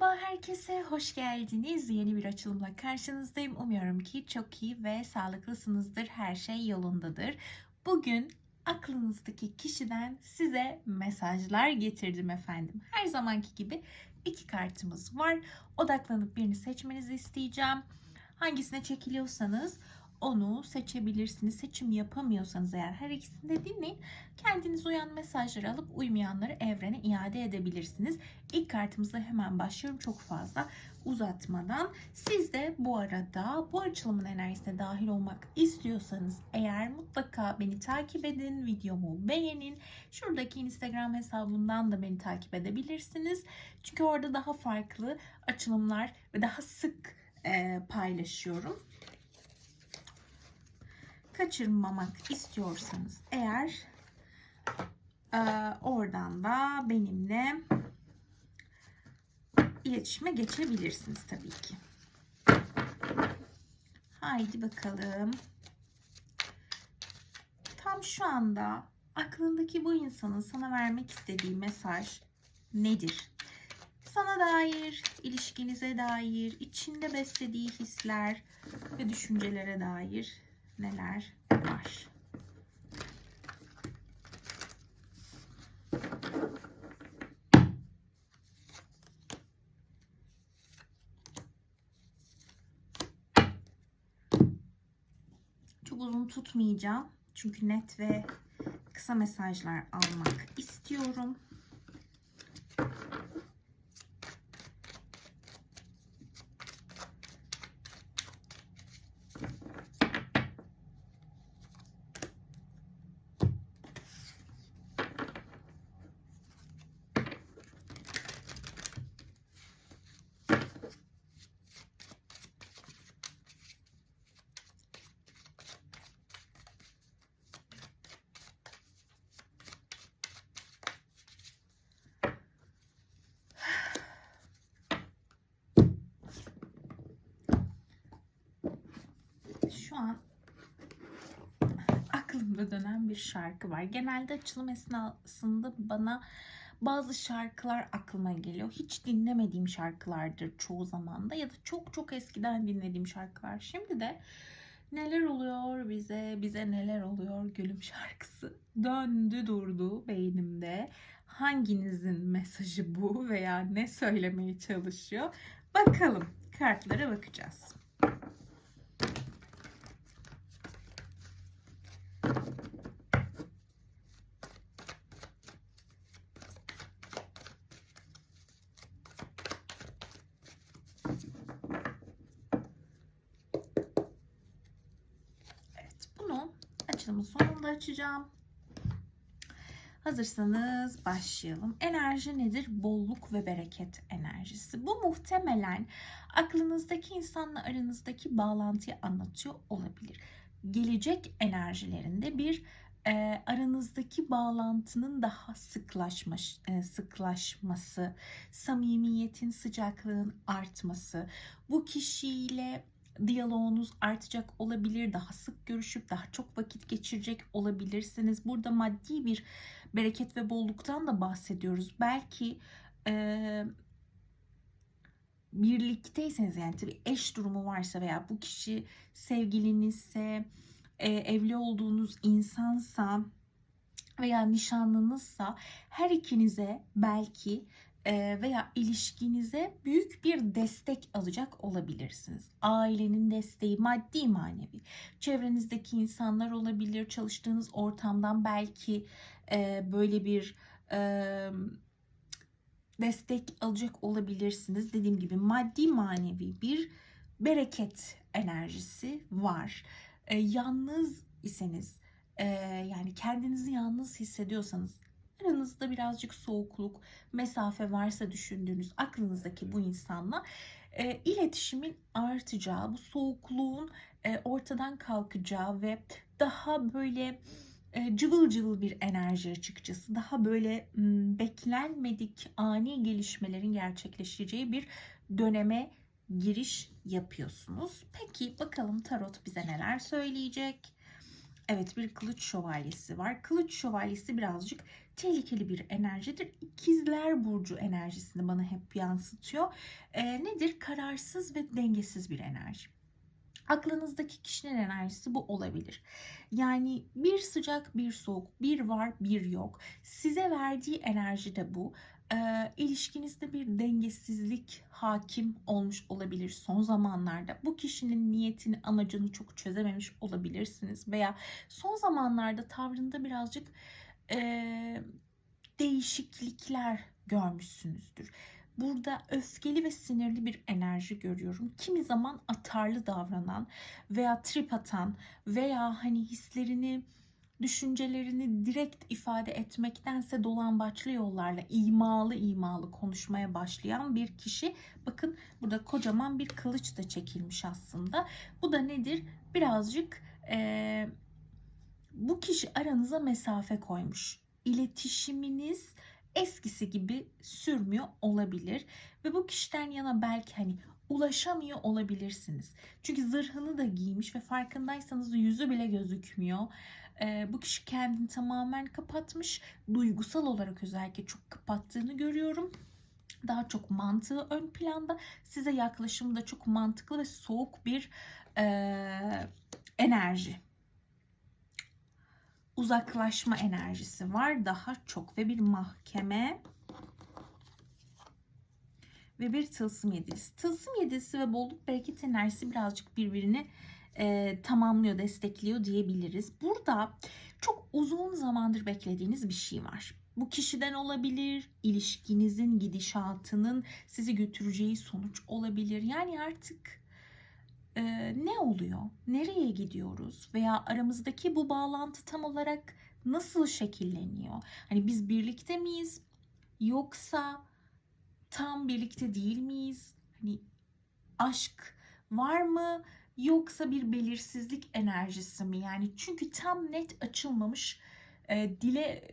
Merhaba herkese, hoş geldiniz. Yeni bir açılımla karşınızdayım. Umuyorum ki çok iyi ve sağlıklısınızdır. Her şey yolundadır. Bugün aklınızdaki kişiden size mesajlar getirdim efendim. Her zamanki gibi iki kartımız var. Odaklanıp birini seçmenizi isteyeceğim. Hangisine çekiliyorsanız onu seçebilirsiniz. Seçim yapamıyorsanız eğer her ikisini de dinleyin. Kendiniz uyan mesajları alıp uymayanları evrene iade edebilirsiniz. İlk kartımızla hemen başlıyorum çok fazla uzatmadan. Siz de bu arada bu açılımın enerjisine dahil olmak istiyorsanız eğer mutlaka beni takip edin, videomu beğenin. Şuradaki Instagram hesabımdan da beni takip edebilirsiniz. Çünkü orada daha farklı açılımlar ve daha sık paylaşıyorum kaçırmamak istiyorsanız eğer e, oradan da benimle iletişime geçebilirsiniz tabii ki. Haydi bakalım. Tam şu anda aklındaki bu insanın sana vermek istediği mesaj nedir? Sana dair, ilişkinize dair, içinde beslediği hisler ve düşüncelere dair neler var? Çok uzun tutmayacağım. Çünkü net ve kısa mesajlar almak istiyorum. şu an aklımda dönen bir şarkı var. Genelde açılım esnasında bana bazı şarkılar aklıma geliyor. Hiç dinlemediğim şarkılardır çoğu zamanda ya da çok çok eskiden dinlediğim şarkılar. Şimdi de neler oluyor bize, bize neler oluyor gülüm şarkısı döndü durdu beynimde. Hanginizin mesajı bu veya ne söylemeye çalışıyor? Bakalım kartlara bakacağız. Evet, bunu açılımın sonunda açacağım. Hazırsanız başlayalım. Enerji nedir? Bolluk ve bereket enerjisi. Bu muhtemelen aklınızdaki insanla aranızdaki bağlantıyı anlatıyor olabilir. Gelecek enerjilerinde bir e, aranızdaki bağlantının daha sıklaşma, e, sıklaşması, samimiyetin, sıcaklığın artması, bu kişiyle diyaloğunuz artacak olabilir, daha sık görüşüp daha çok vakit geçirecek olabilirsiniz. Burada maddi bir bereket ve bolluktan da bahsediyoruz. Belki e, birlikteyseniz yani tabii eş durumu varsa veya bu kişi sevgilinizse, e, evli olduğunuz insansa veya nişanlınızsa her ikinize belki veya ilişkinize büyük bir destek alacak olabilirsiniz. Ailenin desteği maddi manevi. Çevrenizdeki insanlar olabilir. Çalıştığınız ortamdan belki e, böyle bir e, destek alacak olabilirsiniz. Dediğim gibi maddi manevi bir bereket enerjisi var. E, yalnız iseniz e, yani kendinizi yalnız hissediyorsanız aranızda birazcık soğukluk, mesafe varsa düşündüğünüz aklınızdaki bu insanla e, iletişimin artacağı, bu soğukluğun e, ortadan kalkacağı ve daha böyle e, cıvıl cıvıl bir enerji açıkçası. Daha böyle m, beklenmedik ani gelişmelerin gerçekleşeceği bir döneme giriş yapıyorsunuz. Peki bakalım tarot bize neler söyleyecek? Evet bir kılıç şövalyesi var. Kılıç şövalyesi birazcık tehlikeli bir enerjidir. İkizler burcu enerjisini bana hep yansıtıyor. Ee, nedir? Kararsız ve dengesiz bir enerji. Aklınızdaki kişinin enerjisi bu olabilir. Yani bir sıcak, bir soğuk, bir var, bir yok. Size verdiği enerji de bu. Ee, ilişkinizde bir dengesizlik hakim olmuş olabilir son zamanlarda. Bu kişinin niyetini, amacını çok çözememiş olabilirsiniz veya son zamanlarda tavrında birazcık e, değişiklikler görmüşsünüzdür. Burada öfkeli ve sinirli bir enerji görüyorum. Kimi zaman atarlı davranan veya trip atan veya hani hislerini, düşüncelerini direkt ifade etmektense dolambaçlı yollarla imalı imalı konuşmaya başlayan bir kişi. Bakın burada kocaman bir kılıç da çekilmiş aslında. Bu da nedir? Birazcık eee bu kişi aranıza mesafe koymuş. İletişiminiz eskisi gibi sürmüyor olabilir ve bu kişiden yana belki hani ulaşamıyor olabilirsiniz. Çünkü zırhını da giymiş ve farkındaysanız yüzü bile gözükmüyor. Ee, bu kişi kendini tamamen kapatmış. Duygusal olarak özellikle çok kapattığını görüyorum. Daha çok mantığı ön planda. Size yaklaşımı da çok mantıklı ve soğuk bir e, enerji uzaklaşma enerjisi var daha çok ve bir mahkeme ve bir tılsım yedisi. Tılsım yedisi ve bolluk bereket enerjisi birazcık birbirini e, tamamlıyor, destekliyor diyebiliriz. Burada çok uzun zamandır beklediğiniz bir şey var. Bu kişiden olabilir, ilişkinizin gidişatının sizi götüreceği sonuç olabilir. Yani artık e, ne oluyor? Nereye gidiyoruz? Veya aramızdaki bu bağlantı tam olarak nasıl şekilleniyor? Hani biz birlikte miyiz? Yoksa tam birlikte değil miyiz? Hani aşk var mı? Yoksa bir belirsizlik enerjisi mi? Yani çünkü tam net açılmamış, e, dile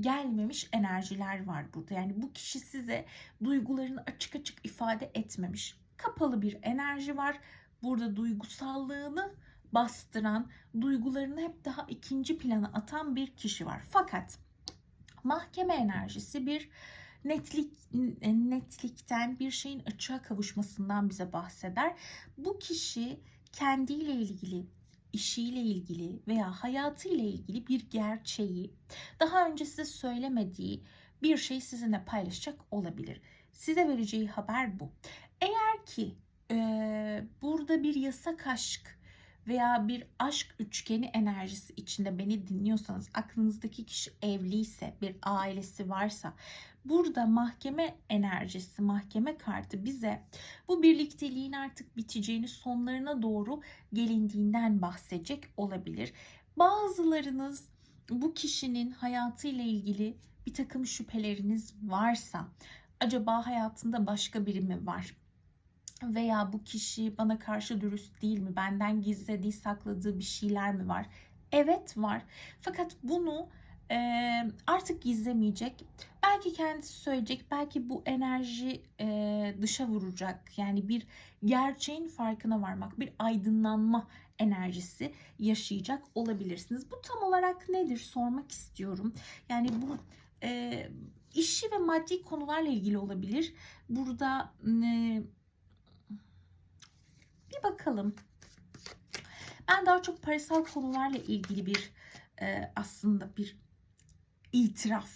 gelmemiş enerjiler var burada. Yani bu kişi size duygularını açık açık ifade etmemiş. Kapalı bir enerji var burada duygusallığını bastıran, duygularını hep daha ikinci plana atan bir kişi var. Fakat mahkeme enerjisi bir netlik netlikten bir şeyin açığa kavuşmasından bize bahseder. Bu kişi kendiyle ilgili işiyle ilgili veya hayatıyla ilgili bir gerçeği daha önce size söylemediği bir şey sizinle paylaşacak olabilir. Size vereceği haber bu. Eğer ki burada bir yasak aşk veya bir aşk üçgeni enerjisi içinde beni dinliyorsanız aklınızdaki kişi evliyse bir ailesi varsa burada mahkeme enerjisi mahkeme kartı bize bu birlikteliğin artık biteceğini sonlarına doğru gelindiğinden bahsedecek olabilir. Bazılarınız bu kişinin hayatıyla ilgili bir takım şüpheleriniz varsa acaba hayatında başka biri mi var? Veya bu kişi bana karşı dürüst değil mi? Benden gizlediği, sakladığı bir şeyler mi var? Evet var. Fakat bunu e, artık gizlemeyecek. Belki kendisi söyleyecek. Belki bu enerji e, dışa vuracak. Yani bir gerçeğin farkına varmak, bir aydınlanma enerjisi yaşayacak olabilirsiniz. Bu tam olarak nedir sormak istiyorum. Yani bu e, işi ve maddi konularla ilgili olabilir. Burada e, bir bakalım. Ben daha çok parasal konularla ilgili bir e, aslında bir itiraf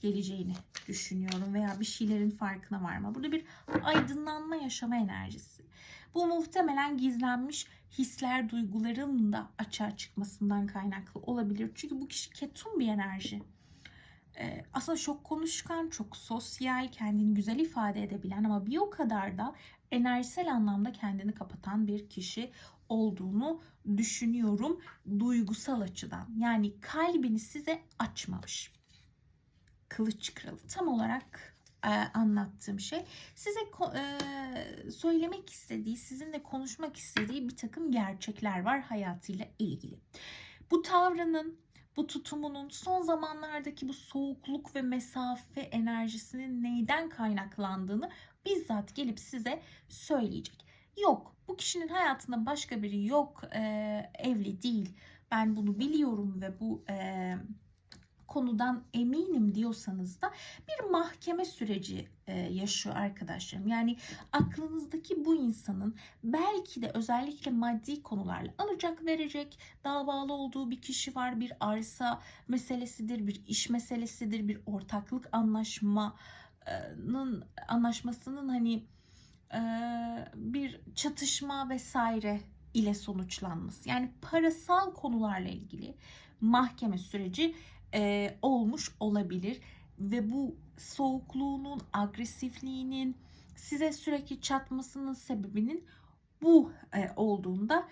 geleceğini düşünüyorum veya bir şeylerin farkına varma. Burada bir aydınlanma yaşama enerjisi. Bu muhtemelen gizlenmiş hisler, duyguların da açığa çıkmasından kaynaklı olabilir. Çünkü bu kişi ketum bir enerji. Ee, aslında çok konuşkan, çok sosyal, kendini güzel ifade edebilen ama bir o kadar da enerjisel anlamda kendini kapatan bir kişi olduğunu düşünüyorum duygusal açıdan. Yani kalbini size açmamış. Kılıç kralı tam olarak e, anlattığım şey size e, söylemek istediği, sizinle konuşmak istediği bir takım gerçekler var hayatıyla ilgili. Bu tavrının bu tutumunun son zamanlardaki bu soğukluk ve mesafe enerjisinin neyden kaynaklandığını bizzat gelip size söyleyecek. Yok bu kişinin hayatında başka biri yok e, evli değil ben bunu biliyorum ve bu e, konudan eminim diyorsanız da bir mahkeme süreci e, yaşıyor arkadaşlarım. Yani aklınızdaki bu insanın belki de özellikle maddi konularla alacak verecek davalı olduğu bir kişi var. Bir arsa meselesidir, bir iş meselesidir, bir ortaklık anlaşmanın anlaşmasının hani e, bir çatışma vesaire ile sonuçlanması. Yani parasal konularla ilgili mahkeme süreci e, olmuş olabilir ve bu soğukluğunun, agresifliğinin size sürekli çatmasının sebebinin bu e, olduğunda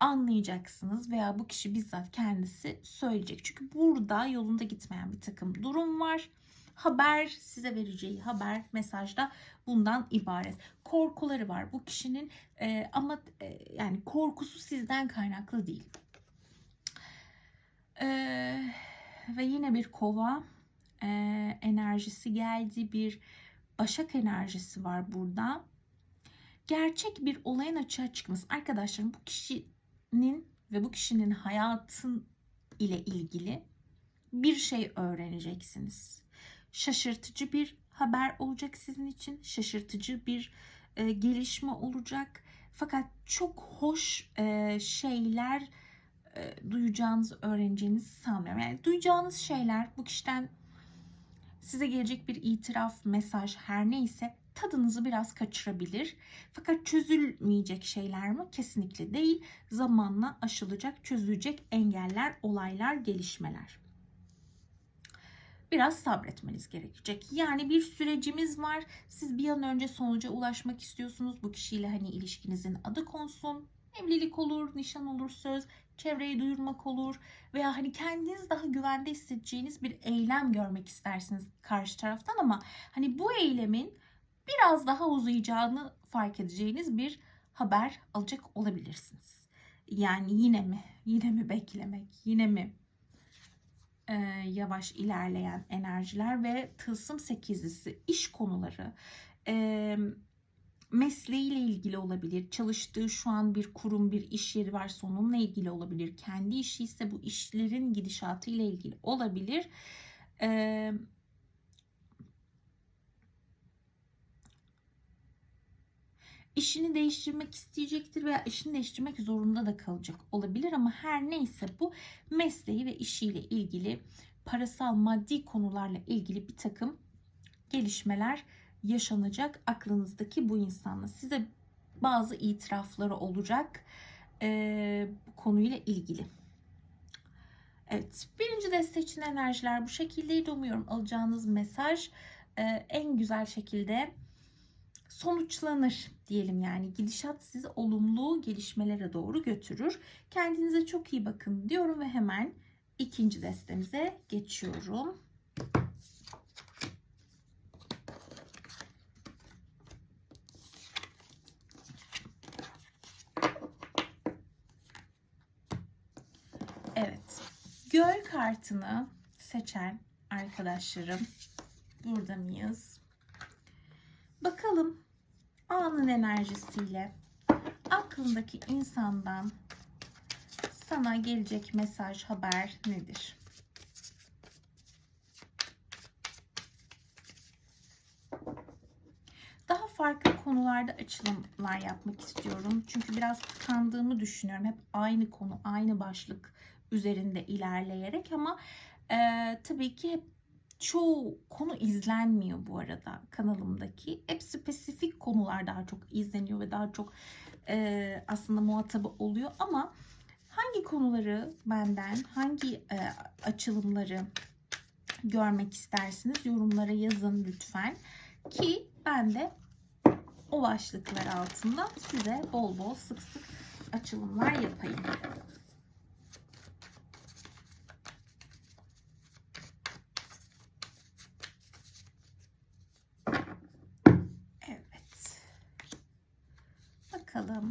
anlayacaksınız veya bu kişi bizzat kendisi söyleyecek. Çünkü burada yolunda gitmeyen bir takım durum var. Haber size vereceği haber mesajda bundan ibaret. Korkuları var bu kişinin e, ama e, yani korkusu sizden kaynaklı değil. E, ve yine bir kova e, enerjisi geldi. Bir başak enerjisi var burada. Gerçek bir olayın açığa çıkması. Arkadaşlarım bu kişinin ve bu kişinin hayatın ile ilgili bir şey öğreneceksiniz. Şaşırtıcı bir haber olacak sizin için. Şaşırtıcı bir e, gelişme olacak. Fakat çok hoş e, şeyler e, duyacağınızı, öğreneceğinizi sanmıyorum. Yani duyacağınız şeyler bu kişiden size gelecek bir itiraf, mesaj her neyse tadınızı biraz kaçırabilir. Fakat çözülmeyecek şeyler mi? Kesinlikle değil. Zamanla aşılacak, çözülecek engeller, olaylar, gelişmeler biraz sabretmeniz gerekecek. Yani bir sürecimiz var. Siz bir an önce sonuca ulaşmak istiyorsunuz. Bu kişiyle hani ilişkinizin adı konsun. Evlilik olur, nişan olur, söz, çevreye duyurmak olur veya hani kendiniz daha güvende hissedeceğiniz bir eylem görmek istersiniz karşı taraftan ama hani bu eylemin biraz daha uzayacağını fark edeceğiniz bir haber alacak olabilirsiniz. Yani yine mi? Yine mi beklemek? Yine mi e, yavaş ilerleyen enerjiler ve tılsım sekizlisi iş konuları e, mesleğiyle ilgili olabilir. Çalıştığı şu an bir kurum, bir iş yeri varsa onunla ilgili olabilir. Kendi işi ise bu işlerin gidişatı ile ilgili olabilir. E, işini değiştirmek isteyecektir veya işini değiştirmek zorunda da kalacak olabilir ama her neyse bu mesleği ve işiyle ilgili parasal maddi konularla ilgili bir takım gelişmeler yaşanacak aklınızdaki bu insanla. Size bazı itirafları olacak e, konuyla ilgili. Evet birinci deste için enerjiler bu şekildeydi. Umuyorum alacağınız mesaj e, en güzel şekilde sonuçlanır diyelim yani gidişat sizi olumlu gelişmelere doğru götürür. Kendinize çok iyi bakın diyorum ve hemen ikinci destemize geçiyorum. Evet. Göl kartını seçen arkadaşlarım burada mıyız? Bakalım anın enerjisiyle aklındaki insandan sana gelecek mesaj, haber nedir? Daha farklı konularda açılımlar yapmak istiyorum. Çünkü biraz tıkandığımı düşünüyorum. Hep aynı konu, aynı başlık üzerinde ilerleyerek ama e, tabii ki hep çoğu konu izlenmiyor bu arada kanalımdaki. Hep spesifik konular daha çok izleniyor ve daha çok e, aslında muhatabı oluyor ama hangi konuları benden, hangi e, açılımları görmek istersiniz yorumlara yazın lütfen ki ben de o başlıklar altında size bol bol sık sık açılımlar yapayım. Bakalım.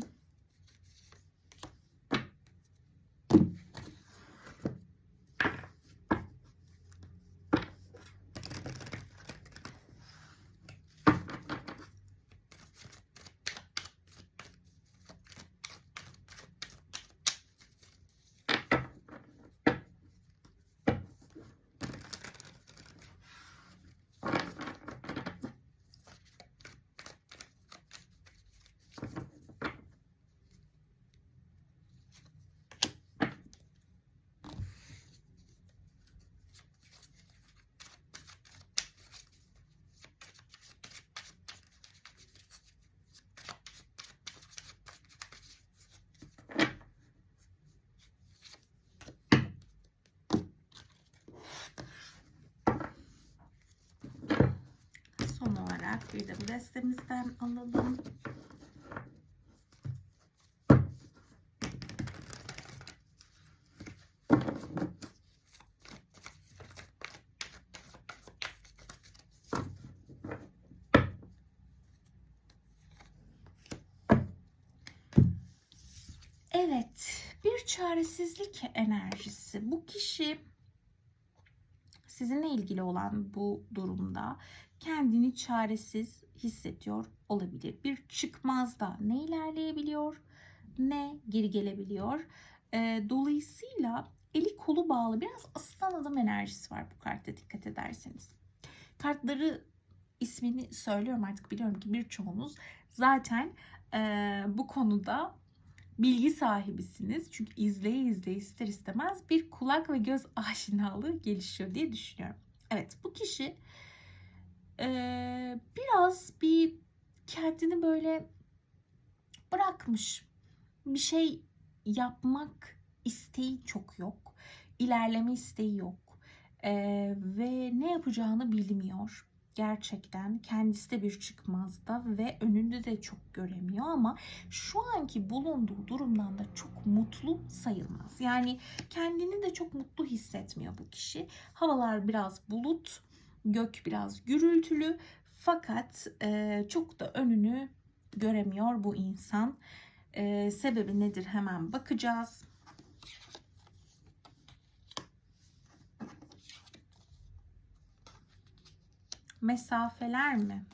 Takviri de bu destemizden alalım. Evet, bir çaresizlik enerjisi. Bu kişi sizinle ilgili olan bu durumda kendini çaresiz hissediyor olabilir. Bir çıkmazda ne ilerleyebiliyor ne geri gelebiliyor. Ee, dolayısıyla eli kolu bağlı biraz aslan adam enerjisi var bu kartta dikkat ederseniz. Kartları ismini söylüyorum artık biliyorum ki birçoğunuz zaten e, bu konuda bilgi sahibisiniz. Çünkü izleye izleye ister istemez bir kulak ve göz aşinalığı gelişiyor diye düşünüyorum. Evet bu kişi e, biraz bir kendini böyle bırakmış. Bir şey yapmak isteği çok yok. İlerleme isteği yok. E, ve ne yapacağını bilmiyor gerçekten kendisi de bir çıkmazda ve önünde de çok göremiyor ama şu anki bulunduğu durumdan da çok mutlu sayılmaz. Yani kendini de çok mutlu hissetmiyor bu kişi. Havalar biraz bulut, gök biraz gürültülü fakat e, çok da önünü göremiyor bu insan. E, sebebi nedir hemen bakacağız. mesafeler mi?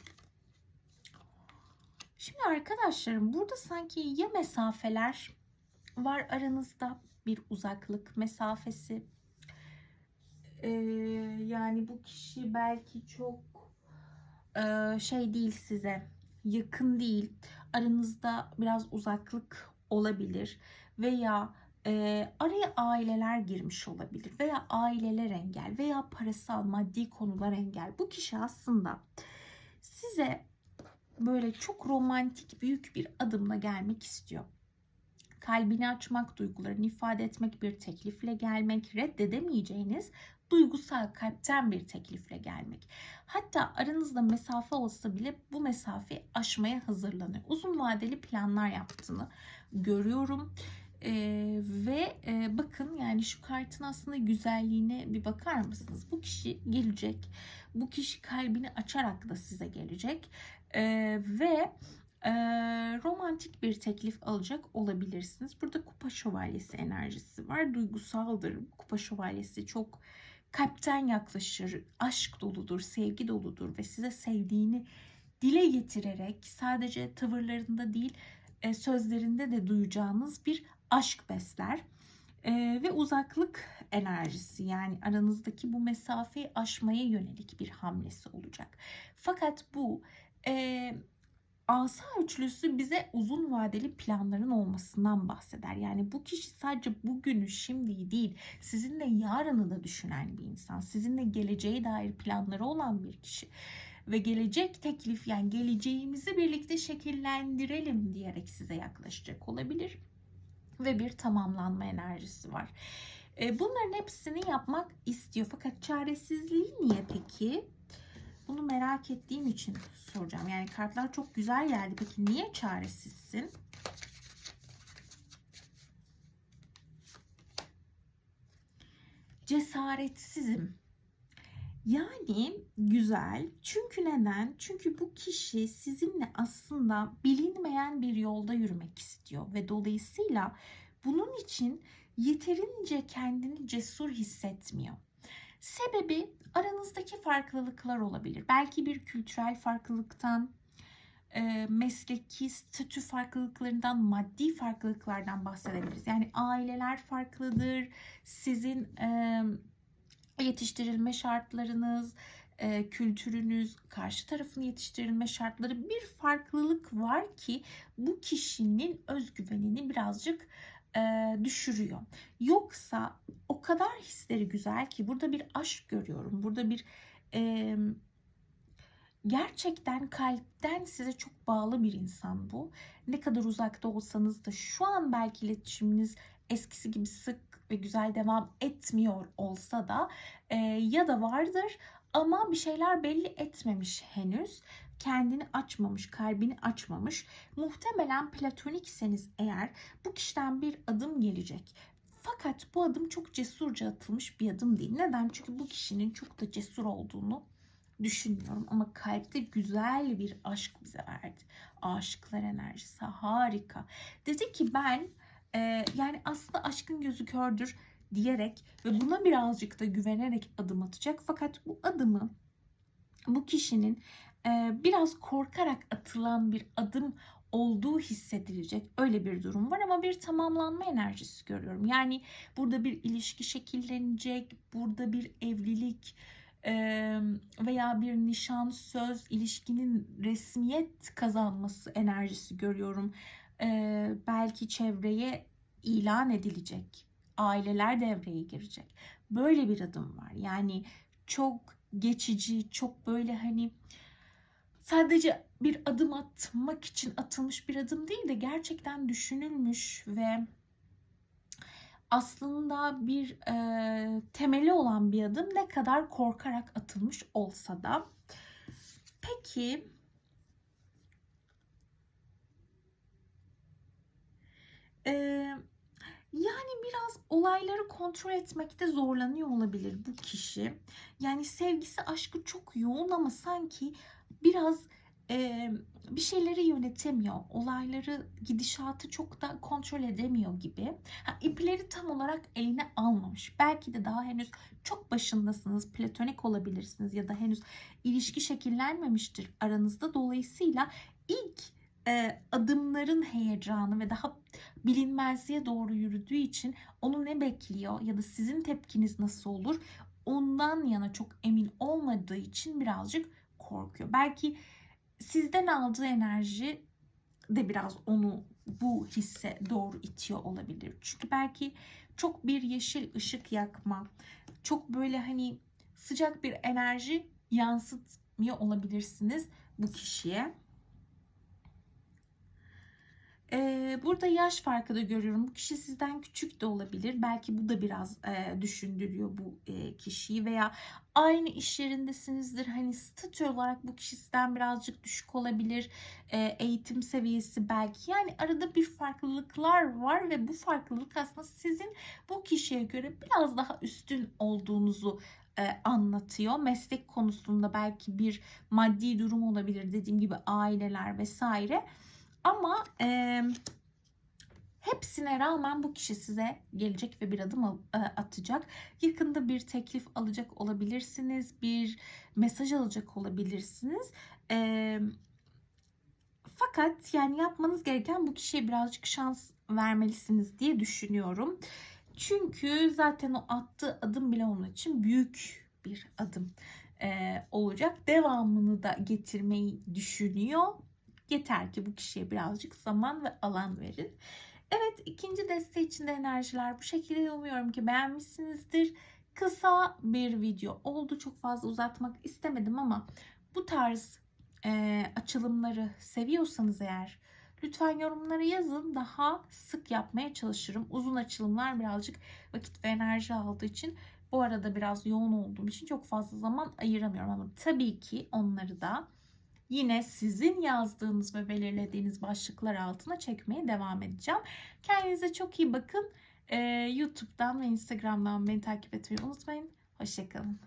Şimdi arkadaşlarım burada sanki ya mesafeler var aranızda bir uzaklık mesafesi. Ee, yani bu kişi belki çok e, şey değil size yakın değil. Aranızda biraz uzaklık olabilir veya e, araya aileler girmiş olabilir veya aileler engel veya parasal maddi konular engel. Bu kişi aslında size böyle çok romantik büyük bir adımla gelmek istiyor. Kalbini açmak, duygularını ifade etmek, bir teklifle gelmek, reddedemeyeceğiniz duygusal kalpten bir teklifle gelmek. Hatta aranızda mesafe olsa bile bu mesafeyi aşmaya hazırlanıyor. Uzun vadeli planlar yaptığını görüyorum. Ee, ve e, bakın yani şu kartın aslında güzelliğine bir bakar mısınız? Bu kişi gelecek. Bu kişi kalbini açarak da size gelecek. Ee, ve e, romantik bir teklif alacak olabilirsiniz. Burada kupa şövalyesi enerjisi var. Duygusaldır. Kupa şövalyesi çok kalpten yaklaşır. Aşk doludur, sevgi doludur ve size sevdiğini dile getirerek sadece tavırlarında değil e, sözlerinde de duyacağınız bir aşk besler. Ee, ve uzaklık enerjisi yani aranızdaki bu mesafeyi aşmaya yönelik bir hamlesi olacak. Fakat bu e, asa üçlüsü bize uzun vadeli planların olmasından bahseder. Yani bu kişi sadece bugünü şimdi değil sizinle yarını da düşünen bir insan. Sizinle geleceğe dair planları olan bir kişi ve gelecek teklif yani geleceğimizi birlikte şekillendirelim diyerek size yaklaşacak olabilir ve bir tamamlanma enerjisi var. E, bunların hepsini yapmak istiyor fakat çaresizliği niye peki? Bunu merak ettiğim için soracağım. Yani kartlar çok güzel geldi. Peki niye çaresizsin? Cesaretsizim. Yani güzel. Çünkü neden? Çünkü bu kişi sizinle aslında bilinmeyen bir yolda yürümek istiyor ve dolayısıyla bunun için yeterince kendini cesur hissetmiyor. Sebebi aranızdaki farklılıklar olabilir. Belki bir kültürel farklılıktan, e, mesleki statü farklılıklarından, maddi farklılıklardan bahsedebiliriz. Yani aileler farklıdır. Sizin e, yetiştirilme şartlarınız, e, kültürünüz, karşı tarafın yetiştirilme şartları bir farklılık var ki bu kişinin özgüvenini birazcık e, düşürüyor. Yoksa o kadar hisleri güzel ki burada bir aşk görüyorum. Burada bir e, gerçekten kalpten size çok bağlı bir insan bu. Ne kadar uzakta olsanız da şu an belki iletişiminiz eskisi gibi sık ve güzel devam etmiyor olsa da e, ya da vardır ama bir şeyler belli etmemiş henüz. Kendini açmamış, kalbini açmamış. Muhtemelen platonikseniz eğer bu kişiden bir adım gelecek. Fakat bu adım çok cesurca atılmış bir adım değil. Neden? Çünkü bu kişinin çok da cesur olduğunu düşünmüyorum. Ama kalpte güzel bir aşk bize verdi. Aşıklar enerjisi harika. Dedi ki ben e, yani aslında aşkın gözü kördür diyerek ve buna birazcık da güvenerek adım atacak. Fakat bu adımı bu kişinin biraz korkarak atılan bir adım olduğu hissedilecek öyle bir durum var ama bir tamamlanma enerjisi görüyorum. Yani burada bir ilişki şekillenecek, burada bir evlilik veya bir nişan, söz, ilişkinin resmiyet kazanması enerjisi görüyorum. Belki çevreye ilan edilecek, aileler devreye girecek. Böyle bir adım var. Yani çok geçici, çok böyle hani sadece bir adım atmak için atılmış bir adım değil de gerçekten düşünülmüş ve aslında bir e, temeli olan bir adım ne kadar korkarak atılmış olsa da. Peki e, yani biraz olayları kontrol etmekte zorlanıyor olabilir bu kişi. Yani sevgisi aşkı çok yoğun ama sanki biraz e, bir şeyleri yönetemiyor. Olayları, gidişatı çok da kontrol edemiyor gibi. Ha, ipleri tam olarak eline almamış. Belki de daha henüz çok başındasınız. Platonik olabilirsiniz ya da henüz ilişki şekillenmemiştir aranızda. Dolayısıyla ilk e, adımların heyecanı ve daha bilinmezliğe doğru yürüdüğü için onu ne bekliyor ya da sizin tepkiniz nasıl olur ondan yana çok emin olmadığı için birazcık korkuyor. Belki sizden aldığı enerji de biraz onu bu hisse doğru itiyor olabilir. Çünkü belki çok bir yeşil ışık yakma, çok böyle hani sıcak bir enerji yansıtmıyor olabilirsiniz bu kişiye. Burada yaş farkı da görüyorum. Bu kişi sizden küçük de olabilir. Belki bu da biraz e, düşündürüyor bu e, kişiyi veya aynı iş yerindesinizdir. Hani statü olarak bu kişi sizden birazcık düşük olabilir. E, eğitim seviyesi belki. Yani arada bir farklılıklar var ve bu farklılık aslında sizin bu kişiye göre biraz daha üstün olduğunuzu anlatıyor. Meslek konusunda belki bir maddi durum olabilir. Dediğim gibi aileler vesaire. Ama e, hepsine rağmen bu kişi size gelecek ve bir adım e, atacak. Yakında bir teklif alacak olabilirsiniz. Bir mesaj alacak olabilirsiniz. E, fakat yani yapmanız gereken bu kişiye birazcık şans vermelisiniz diye düşünüyorum. Çünkü zaten o attığı adım bile onun için büyük bir adım e, olacak. Devamını da getirmeyi düşünüyor. Yeter ki bu kişiye birazcık zaman ve alan verin. Evet ikinci deste içinde enerjiler bu şekilde umuyorum ki beğenmişsinizdir. Kısa bir video oldu. Çok fazla uzatmak istemedim ama bu tarz e, açılımları seviyorsanız eğer lütfen yorumlara yazın. Daha sık yapmaya çalışırım. Uzun açılımlar birazcık vakit ve enerji aldığı için bu arada biraz yoğun olduğum için çok fazla zaman ayıramıyorum ama tabii ki onları da yine sizin yazdığınız ve belirlediğiniz başlıklar altına çekmeye devam edeceğim. Kendinize çok iyi bakın. Ee, YouTube'dan ve Instagram'dan beni takip etmeyi unutmayın. Hoşçakalın.